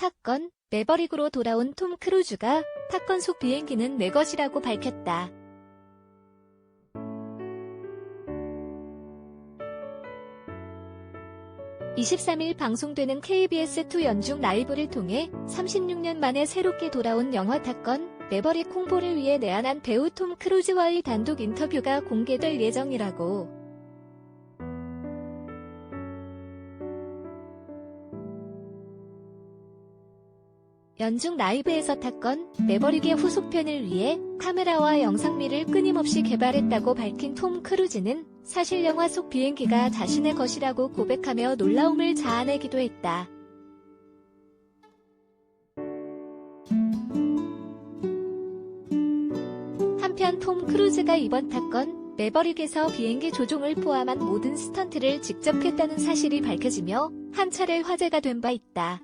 탑건, 매버릭으로 돌아온 톰 크루즈가 탑건 속 비행기는 내 것이라고 밝혔다. (23일) 방송되는 KBS2 연중 라이브를 통해 36년 만에 새롭게 돌아온 영화 탑건 매버릭 홍보를 위해 내한한 배우 톰 크루즈와의 단독 인터뷰가 공개될 예정이라고 연중 라이브에서 탔건 매버릭의 후속편을 위해 카메라와 영상미를 끊임없이 개발했다고 밝힌 톰 크루즈는 사실 영화 속 비행기가 자신의 것이라고 고백하며 놀라움을 자아내기도 했다. 한편 톰 크루즈가 이번 탔건 매버릭에서 비행기 조종을 포함한 모든 스턴트를 직접 했다는 사실이 밝혀지며 한 차례 화제가 된 바 있다.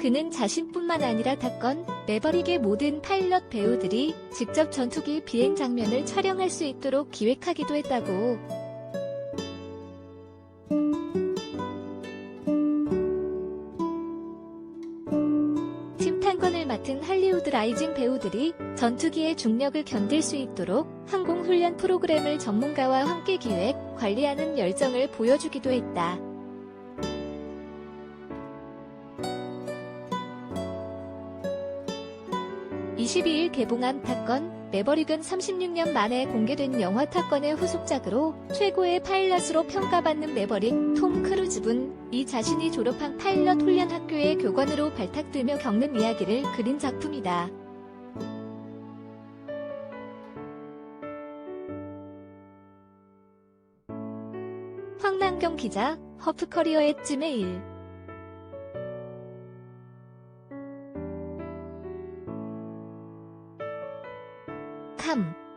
그는 자신뿐만 아니라 탔건 매버릭의 모든 파일럿 배우들이 직접 전투기 비행 장면을 촬영할 수 있도록 기획하기도 했다고. 팀 탄건을 맡은 할리우드 라이징 배우들이 전투기의 중력을 견딜 수 있도록 항공 훈련 프로그램을 전문가와 함께 기획, 관리하는 열정을 보여주기도 했다. 22일 개봉한 탑건, 매버릭은 36년 만에 공개된 영화 탑건의 후속작으로 최고의 파일럿으로 평가받는 매버릭 톰 크루즈분, 이 자신이 졸업한 파일럿 훈련 학교의 교관으로 발탁되며 겪는 이야기를 그린 작품이다. 황남경 기자, 허프커리어의 쯤메일 come.